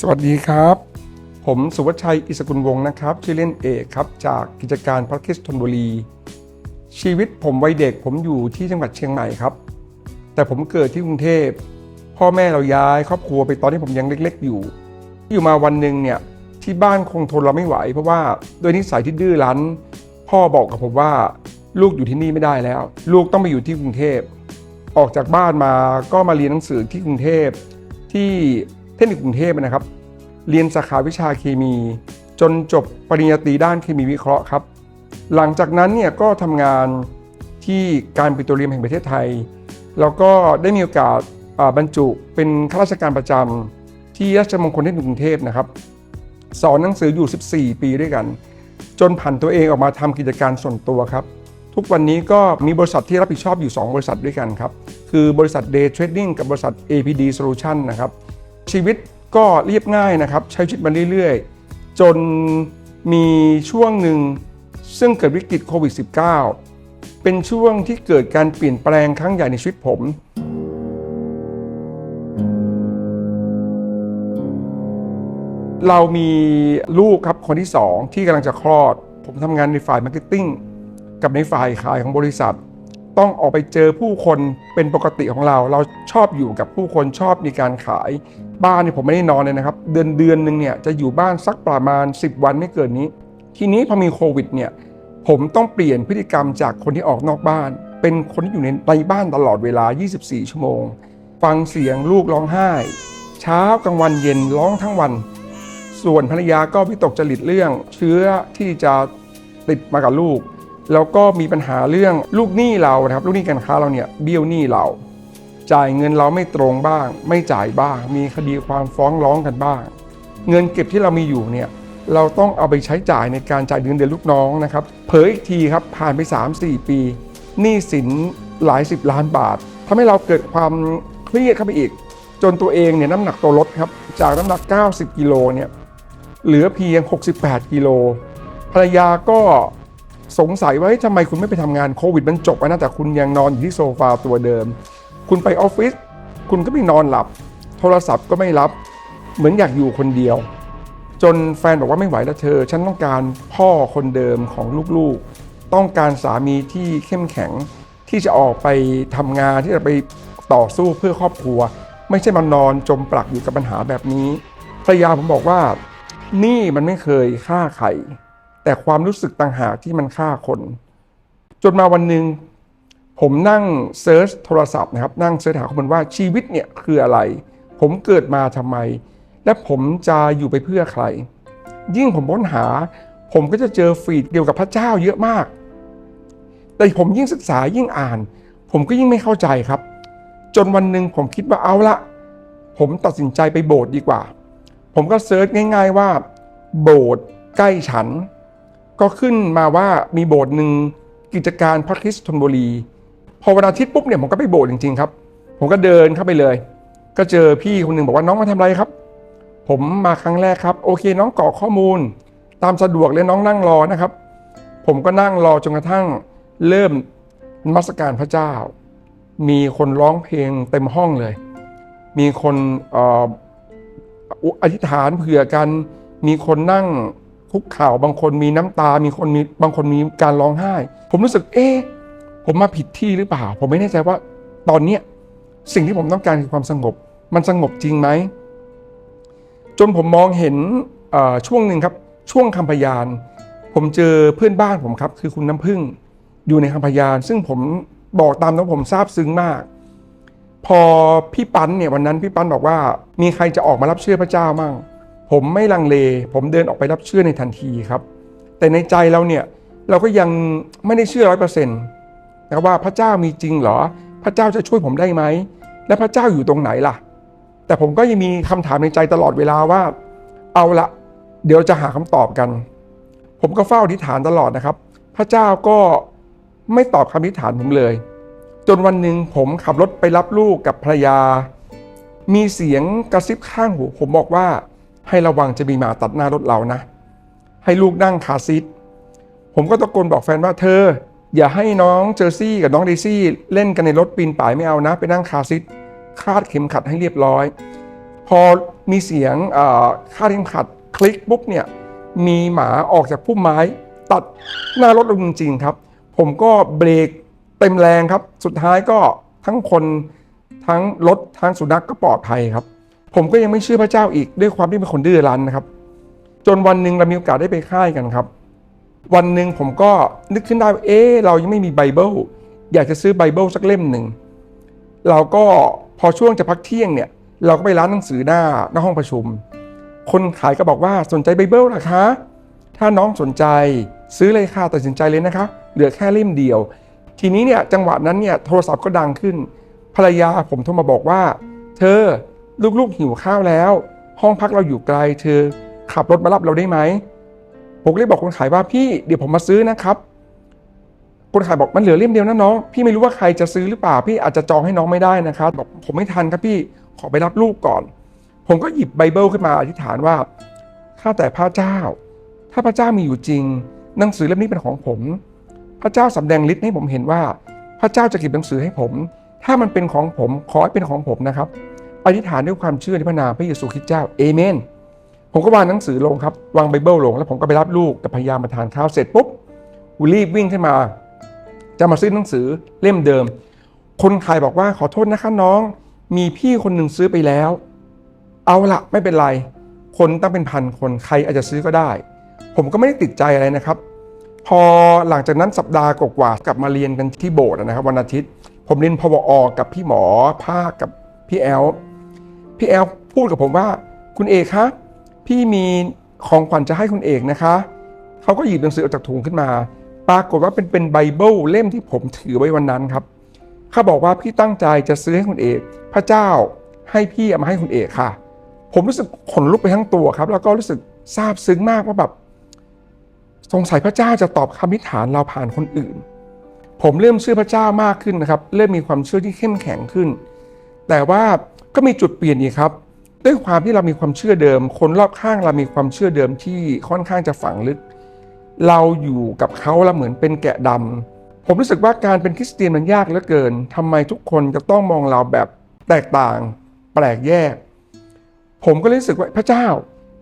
สวัสดีครับ ผมสุวัชชัยอิสกุลวงศ์นะครับ ชื่อเล่นเอกครับ จากกิจการพระคิสธนบุรี ชีวิตผมวัยเด็กผมอยู่ที่จังหวัดเชียงใหม่ครับ แต่ผมเกิดที่กรุงเทพ พ่อแม่เราย้ายครอบครัวไปตอนที่ผมยังเล็ก ๆ อยู่ อยู่มาวันหนึ่งเนี่ยที่บ้านคงทนเราไม่ไหว เพราะว่าด้วยนิสัยที่ดื้อรั้น พ่อบอกกับผมว่าลูกอยู่ที่นี่ไม่ได้แล้ว ลูกต้องไปอยู่ที่กรุงเทพ ออกจากบ้านมาก็มาเรียนหนังสือที่กรุงเทพที่ เทคนิคกรุงเทพนะครับ เรียนสาขาวิชาเคมี จนจบปริญญาตรีด้านเคมีวิเคราะห์ครับ หลังจากนั้นเนี่ยก็ทำงานที่การปิโตรเลียมแห่งประเทศไทย แล้วก็ได้มีโอกาสบรรจุเป็นข้าราชการประจำที่ราชมงคลเทคนิคกรุงเทพนะครับสอนหนังสืออยู่ 14 ปีด้วยกัน จนผันตัวเองออกมาทำกิจการส่วนตัวครับ ทุกวันนี้ก็มีบริษัทที่รับผิดชอบอยู่ 2 บริษัทด้วยกันครับ คือบริษัท Day Trading กับบริษัท APD Solution นะครับ ชีวิตก็เรียบง่ายนะครับ ใช้ชีวิตมาเรื่อยๆ จนมีช่วงหนึ่งซึ่งเกิดวิกฤตโควิด -19 เป็นช่วงที่เกิดการเปลี่ยนแปลงครั้งใหญ่ในชีวิตผม เรามีลูกครับคนที่สองที่กำลังจะคลอด ผมทำงานในฝ่ายมาร์เก็ตติ้งกับในฝ่ายขายของบริษัท ต้องออกไปเจอผู้คนเป็นปกติของเรา เราชอบอยู่กับผู้คนชอบมีการขาย บ้านเนี่ยผมไม่ได้นอนเลยนะครับ เดือนเดือนหนึ่งเนี่ยจะอยู่บ้านสักประมาณ 10 วันไม่เกินนี้ ทีนี้พอมีโควิดเนี่ยผมต้องเปลี่ยนพฤติกรรมจากคนที่ออกนอกบ้าน เป็นคนที่อยู่ในในบ้านตลอดเวลา 24 ชั่วโมง ฟังเสียงลูกร้องไห้ เช้ากลางวันเย็นร้องทั้งวัน ส่วนภรรยาก็วิตกจริตเรื่อง เชื้อที่จะติดมากับลูก แล้วก็มีปัญหาเรื่องลูกหนี้เรานะครับลูกหนี้การค้าเราเนี่ยเบี้ยวหนี้เรา จ่ายเงินเราไม่ตรงบ้าง ไม่จ่ายบ้าง มีคดีความฟ้องร้องกันบ้าง เงินเก็บที่เรามีอยู่เนี่ยเราต้องเอาไปใช้จ่ายในการจ่ายเงินเดือนลูกน้องนะครับเผยอีกทีครับผ่านไป 3-4 ปีหนี้สินหลายสิบล้านบาททำให้เราเกิดความเครียดเข้าไปอีก จนตัวเองเนี่ยน้ำหนักตัวลดครับจากน้ำหนัก 90 กิโลเนี่ยเหลือเพียง 68 กิโลภรรยาก็ สงสัยว่าทำไมคุณไม่ไปทำงานโควิดมันจบไปนะแต่คุณยังนอนอยู่ที่โซฟาตัวเดิม คุณไปออฟฟิศคุณก็ไม่นอนหลับ โทรศัพท์ก็ไม่รับ เหมือนอยากอยู่คนเดียว จนแฟนบอกว่าไม่ไหวแล้วเธอ ฉันต้องการพ่อคนเดิมของลูกๆ ต้องการสามีที่เข้มแข็งที่จะออกไปทำงานที่จะไปต่อสู้เพื่อครอบครัว ไม่ใช่มานอนจมปลักอยู่กับปัญหาแบบนี้ภรรยาผมบอกว่า นี่มันไม่เคยฆ่าใคร แต่ความรู้สึกต่างหากที่มันฆ่าคน จนมาวันหนึ่งผมนั่งเซิร์ชโทรศัพท์นะครับ นั่งเซิร์ชหาข้อมูลว่าชีวิตเนี่ยคืออะไร ผมเกิดมาทำไม และผมจะอยู่ไปเพื่อใคร ยิ่งผมค้นหา ผมก็จะเจอฟีดเกี่ยวกับพระเจ้าเยอะมาก แต่ผมยิ่งศึกษายิ่งอ่าน ผมก็ยิ่งไม่เข้าใจครับ จนวันหนึ่งผมคิดว่าเอาละผมตัดสินใจไปโบสถ์ดีกว่า ผมก็เซิร์ชง่าย ๆว่า โบสถ์ใกล้ฉัน ก็ขึ้นมาว่ามีโบสถ์หนึ่งกิจการพระคริสต์ธนบุรี พอวันอาทิตย์ปุ๊บเนี่ยผมก็ไปโบสถ์จริงๆครับ ผมก็เดินเข้าไปเลย ก็เจอพี่คนหนึ่งบอกว่าน้องมาทำอะไรครับ ผมมาครั้งแรกครับโอเค น้องกรอกข้อมูล ตามสะดวกเลยน้องนั่งรอนะครับ ผมก็นั่งรอจนกระทั่งเริ่มมัสการพระเจ้า มีคนร้องเพลงเต็มห้องเลย มีคนอออธิษฐานเผื่อกัน มีคนนั่ง คุกข่าวบางคนมีน้ำตา มีคนมีบางคนมีการร้องไห้ ผมรู้สึก เอ๊ะผมมาผิดที่หรือเปล่า ผมไม่แน่ใจว่าตอนเนี้ยสิ่งที่ผมต้องการคือความสงบ มันสงบจริงไหม จนผมมองเห็นช่วงหนึ่งครับ ช่วงคำพยาน ผมเจอเพื่อนบ้านผมครับ คือคุณน้ำพึ่งอยู่ในคำพยาน ซึ่งผมบอกตามตรงผมซาบซึ้งมาก พอพี่ปันเนี่ยวันนั้นพี่ปันบอกว่า มีใครจะออกมารับเชื่อพระเจ้ามั่ง ผมไม่ลังเล ผมเดินออกไปรับเชื่อในทันทีครับ แต่ในใจเราเนี่ยเราก็ยังไม่ได้เชื่อร้อยเปอร์เซ็นต์นะว่าพระเจ้ามีจริงเหรอ พระเจ้าจะช่วยผมได้ไหม และพระเจ้าอยู่ตรงไหนล่ะ แต่ผมก็ยังมีคำถามในใจตลอดเวลาว่า เอาละเดี๋ยวจะหาคำตอบกัน ผมก็เฝ้าอธิษฐานตลอดนะครับ พระเจ้าก็ไม่ตอบคำอธิษฐานผมเลย จนวันหนึ่งผมขับรถไปรับลูกกับภรรยา มีเสียงกระซิบข้างหูผมบอกว่า ให้ระวังจะมีหมาตัดหน้ารถเรานะ ให้ลูกนั่งคาซีทผมก็ตะโกนบอกแฟนว่าเธอ อย่าให้น้องเจอร์ซี่กับน้องเดซี่เล่นกันในรถปีนป่ายไม่เอานะ ไปนั่งคาซีทคาดเข็มขัดให้เรียบร้อย พอมีเสียงคาดเข็มขัดคลิกปุ๊บเนี่ยมีหมาออกจากพุ่มไม้ ตัดหน้ารถลงจริงๆครับ ผมก็เบรกเต็มแรงครับ สุดท้ายก็ทั้งคนทั้งรถทั้งสุนัขกก็ปลอดภัยครับ ผมก็ยังไม่เชื่อพระเจ้าอีกด้วยความที่เป็นคนดื้อรั้นนะครับ จนวันหนึ่งเรามีโอกาสได้ไปค่ายกันครับ วันหนึ่งผมก็นึกขึ้นได้ว่าเอ๊เรายังไม่มีไบเบิลอยากจะซื้อไบเบิลสักเล่มหนึ่งเราก็พอช่วงจะพักเที่ยงเนี่ยเราก็ไปร้านหนังสือหน้าหน้าห้องประชุม คนขายก็บอกว่าสนใจไบเบิลหรอคะ ถ้าน้องสนใจซื้อเลยค่ะตัดสินใจเลยนะคะ เหลือแค่เล่มเดียว ทีนี้เนี่ยจังหวะนั้นเนี่ยโทรศัพท์ก็ดังขึ้น ภรรยาผมโทรมาบอกว่า เธอ ลูกๆหิวข้าวแล้ว ห้องพักเราอยู่ไกลเธอ ขับรถมารับเราได้ไหมผมก็เลยบอกคนขายว่าพี่เดี๋ยวผมมาซื้อนะครับคนขายบอกมันเหลือเล่มเดียวนะน้องพี่ไม่รู้ว่าใครจะซื้อหรือเปล่าพี่อาจจะจองให้น้องไม่ได้นะครับบอกผมไม่ทันครับพี่ขอไปรับลูกก่อน ผมก็หยิบไบเบิลขึ้นมาอธิษฐานว่าข้าแต่พระเจ้า ถ้าพระเจ้ามีอยู่จริง หนังสือเล่มนี้เป็นของผม พระเจ้าสำแดงฤทธิ์ให้ผมเห็นว่า พระเจ้าจะเก็บหนังสือให้ผม ถ้ามันเป็นของผมขอให้เป็นของผมนะครับ อธิษฐานด้วยความเชื่อในพระนามพระเยซูคริสต์เจ้าเอเมนผมก็วางหนังสือลงครับวางไบเบิลลง แล้วผมก็ไปรับลูกกับพยายามมาทานข้าวเสร็จปุ๊บกูรีบวิ่งขึ้นมา จะมาซื้อหนังสือเล่มเดิม คนขายบอกว่าขอโทษนะคะน้อง มีพี่คนหนึ่งซื้อไปแล้ว เอาละไม่เป็นไร คนตั้งเป็นพันคนใครอาจจะซื้อก็ได้ ผมก็ไม่ได้ติดใจอะไรนะครับ พอหลังจากนั้นสัปดาห์กว่าๆกลับมาเรียนกันที่โบสถ์นะครับวันอาทิตย์ ผมเรียนพวอกับพี่หมอภาคกับพี่แอล พี่แอลพูดกับผมว่าคุณเอกคะพี่มีของขวัญจะให้คุณเอกนะคะเขาก็หยิบหนังสือออกจากถุงขึ้นมา ปรากฏว่าเป็นเป็นไบเบิลเล่มที่ผมถือไว้วันนั้นครับเขาบอกว่าพี่ตั้งใจจะซื้อให้คุณเอก พระเจ้าให้พี่เอามาให้คุณเอกค่ะ ผมรู้สึกขนลุกไปทั้งตัวครับ แล้วก็รู้สึกซาบซึ้งมากว่าแบบสงสัยพระเจ้าจะตอบคำอธิฐานเราผ่านคนอื่น ผมเริ่มเชื่อพระเจ้ามากขึ้นนะครับ เริ่มมีความเชื่อที่เข้มแข็งขึ้น แต่ว่า ก็มีจุดเปลี่ยนอีกครับ ด้วยความที่เรามีความเชื่อเดิม คนรอบข้างเรามีความเชื่อเดิมที่ค่อนข้างจะฝังลึก เราอยู่กับเขาแล้วเหมือนเป็นแกะดำผมรู้สึกว่าการเป็นคริสเตียนมันยากเหลือเกินทำไมทุกคนจะต้องมองเราแบบแตกต่าง แปลกแยก ผมก็รู้สึกว่าพระเจ้า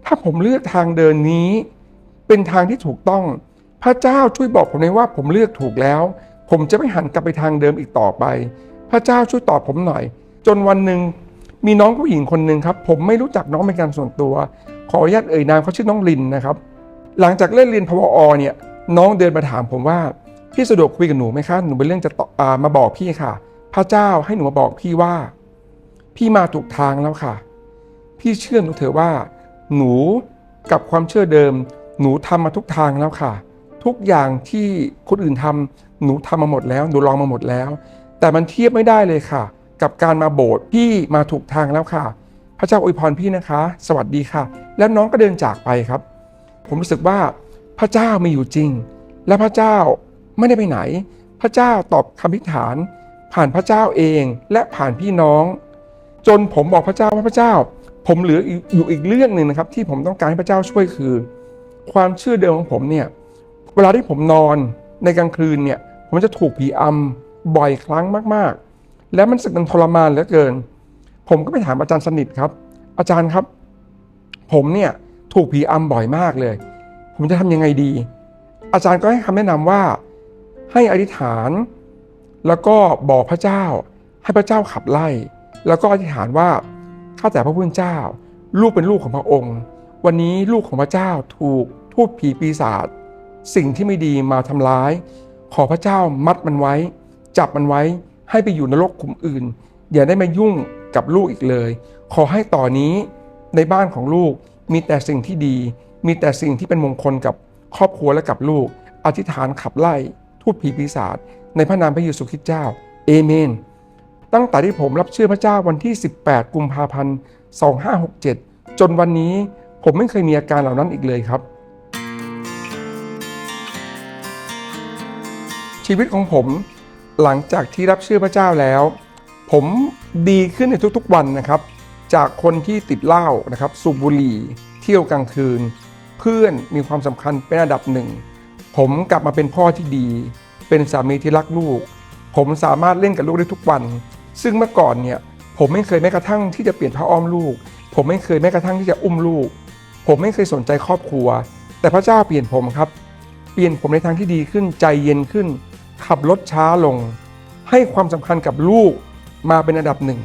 ถ้าผมเลือกทางเดินนี้ เป็นทางที่ถูกต้อง พระเจ้าช่วยบอกผมหน่อยว่าผมเลือกถูกแล้ว ผมจะไม่หันกลับไปทางเดิมอีกต่อไป พระเจ้าช่วยตอบผมหน่อย จนวันหนึ่ง มีน้องผู้หญิงคนหนึ่งครับ ผมไม่รู้จักน้องเป็นการส่วนตัว ขออนุญาตเอ่ยนามเขาชื่อน้องลินนะครับ หลังจากเล่นเรียนพวอเนี่ยน้องเดินมาถามผมว่าพี่สะดวกคุยกับหนูไหมคะหนูเป็นเรื่องจะมาบอกพี่ค่ะ พระเจ้าให้หนูมาบอกพี่ว่า พี่มาถูกทางแล้วค่ะ พี่เชื่อหนูเถอะว่า หนูกับความเชื่อเดิม หนูทำมาทุกทางแล้วค่ะ ทุกอย่างที่คนอื่นทำหนูทำมาหมดแล้ว หนูลองมาหมดแล้ว แต่มันเทียบไม่ได้เลยค่ะ กับการมาโบสถ์พี่มาถูกทางแล้วค่ะ พระเจ้าอวยพรพี่นะคะ สวัสดีค่ะ แล้วน้องก็เดินจากไปครับ ผมรู้สึกว่าพระเจ้ามีอยู่จริง และพระเจ้าไม่ได้ไปไหน พระเจ้าตอบคำพิฐาน ผ่านพระเจ้าเองและผ่านพี่น้อง จนผมบอกพระเจ้าว่าพระเจ้า ผมเหลืออยู่อีกเรื่องหนึ่งนะครับ ที่ผมต้องการให้พระเจ้าช่วยคือ ความเชื่อเดิมของผมเนี่ยเวลาที่ผมนอนในกลางคืนเนี่ยผมจะถูกผีอำบ่อยครั้งมาก แล้วมันสึกมันทรมานเหลือเกิน ผมก็ไปถามอาจารย์สนิทครับ อาจารย์ครับ ผมเนี่ยถูกผีอำบ่อยมากเลย ผมจะทำยังไงดี อาจารย์ก็ให้คำแนะนำว่าให้อธิษฐาน แล้วก็บอกพระเจ้า ให้พระเจ้าขับไล่ แล้วก็อธิษฐานว่าข้าแต่พระผู้เป็นเจ้า ลูกเป็นลูกของพระองค์ วันนี้ลูกของพระเจ้าถูกทูตผีปีศาจสิ่งที่ไม่ดีมาทำร้าย ขอพระเจ้ามัดมันไว้ จับมันไว้ ให้ไปอยู่นรกขุมอื่น อย่าได้มายุ่งกับลูกอีกเลย ขอให้ต่อนนี้ในบ้านของลูกมีแต่สิ่งที่ดี มีแต่สิ่งที่เป็นมงคลกับครอบครัวและกับลูก อธิษฐานขับไล่ทูตผีปีศาจในพระนามพระเยซูคริสต์เจ้า เอเมน ตั้งแต่ที่ผมรับเชื่อพระเจ้าวันที่ 18 กุมภาพันธ์ 2567 จนวันนี้ผมไม่เคยมีอาการเหล่านั้นอีกเลยครับ ชีวิตของผม หลังจากที่รับเชื่อพระเจ้าแล้ว ผมดีขึ้นในทุกๆวันนะครับ จากคนที่ติดเหล้านะครับสูบบุหรี่เที่ยวกลางคืน เพื่อนมีความสำคัญเป็นอันดับหนึ่ง ผมกลับมาเป็นพ่อที่ดี เป็นสามีที่รักลูก ผมสามารถเล่นกับลูกได้ทุกวัน ซึ่งเมื่อก่อนเนี่ยผมไม่เคยแม้กระทั่งที่จะเปลี่ยนผ้าอ้อมลูก ผมไม่เคยแม้กระทั่งที่จะอุ้มลูก ผมไม่เคยสนใจครอบครัว แต่พระเจ้าเปลี่ยนผมครับ เปลี่ยนผมในทางที่ดีขึ้นใจเย็นขึ้น ขับรถช้าลง ให้ความสำคัญกับลูกมาเป็นอันดับหนึ่ง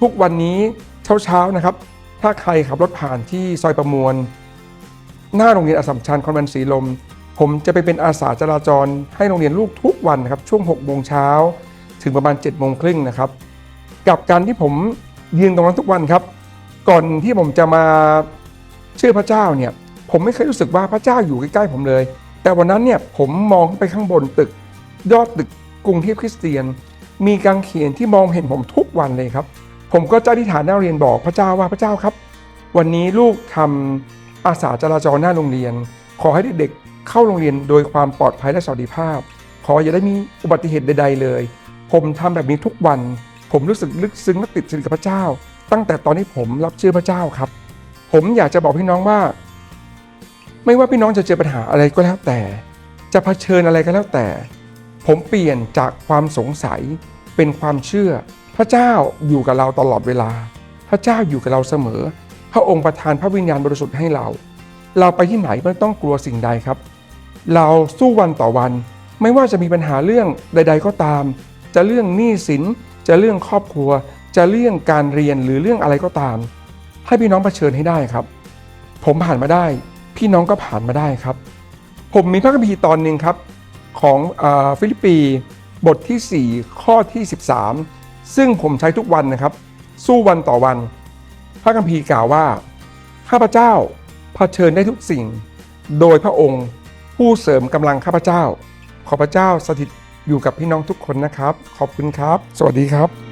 ทุกวันนี้เช้าๆนะครับ ถ้าใครขับรถผ่านที่ซอยประมวล หน้าโรงเรียนอสัมชัญคอนแวนต์สีลม ผมจะไปเป็นอาสาจราจรให้โรงเรียนลูกทุกวันนะครับ ช่วง6โมงเช้าถึงประมาณ7โมงครึ่งนะครับ กับการที่ผมยืนตรงนั้นทุกวันครับ ก่อนที่ผมจะมาเชื่อพระเจ้าเนี่ย ผมไม่เคยรู้สึกว่าพระเจ้าอยู่ใกล้ๆผมเลย แต่วันนั้นเนี่ยผมมองขึ้นไปข้างบนตึก ยอดตึกกรุงเทพคริสเตียน มีกางเขนที่มองเห็นผมทุกวันเลยครับ ผมก็จะอธิษฐานหน้าเรียนบอกพระเจ้าว่าพระเจ้าครับ วันนี้ลูกทำอาสาจราจรหน้าโรงเรียน ขอให้เด็กๆเข้าโรงเรียนโดยความปลอดภัยและสวัสดิภาพ ขออย่าได้มีอุบัติเหตุใด ๆ เลย ผมทำแบบนี้ทุกวัน ผมรู้สึกลึกซึ้งและติดสนิทกับพระเจ้า ตั้งแต่ตอนที่ผมรับเชื่อพระเจ้าครับ ผมอยากจะบอกพี่น้องว่า ไม่ว่าพี่น้องจะเจอปัญหาอะไรก็แล้วแต่ จะเผชิญอะไรก็แล้วแต่ ผมเปลี่ยนจากความสงสัยเป็นความเชื่อ พระเจ้าอยู่กับเราตลอดเวลา พระเจ้าอยู่กับเราเสมอ พระองค์ประทานพระวิญญาณบริสุทธิ์ให้เรา เราไปที่ไหนไม่ต้องกลัวสิ่งใดครับ เราสู้วันต่อวัน ไม่ว่าจะมีปัญหาเรื่องใด ๆ ก็ตาม จะเรื่องหนี้สิน จะเรื่องครอบครัว จะเรื่องการเรียนหรือเรื่องอะไรก็ตาม ให้พี่น้องเผชิญให้ได้ครับ ผมผ่านมาได้ พี่น้องก็ผ่านมาได้ครับ ผมมีพระคัมภีร์ตอนหนึ่งครับ ของอฟิลิปปีบทที่ 4 ข้อที่ 13 ซึ่งผมใช้ทุกวันนะครับ สู้วันต่อวัน พระคัมภีร์กล่าวว่า ข้าพเจ้าเผชิญได้ทุกสิ่ง โดยพระองค์ผู้เสริมกำลังข้าพเจ้า ขอพระเจ้าสถิตอยู่กับพี่น้องทุกคนนะครับ ขอบคุณครับ สวัสดีครับ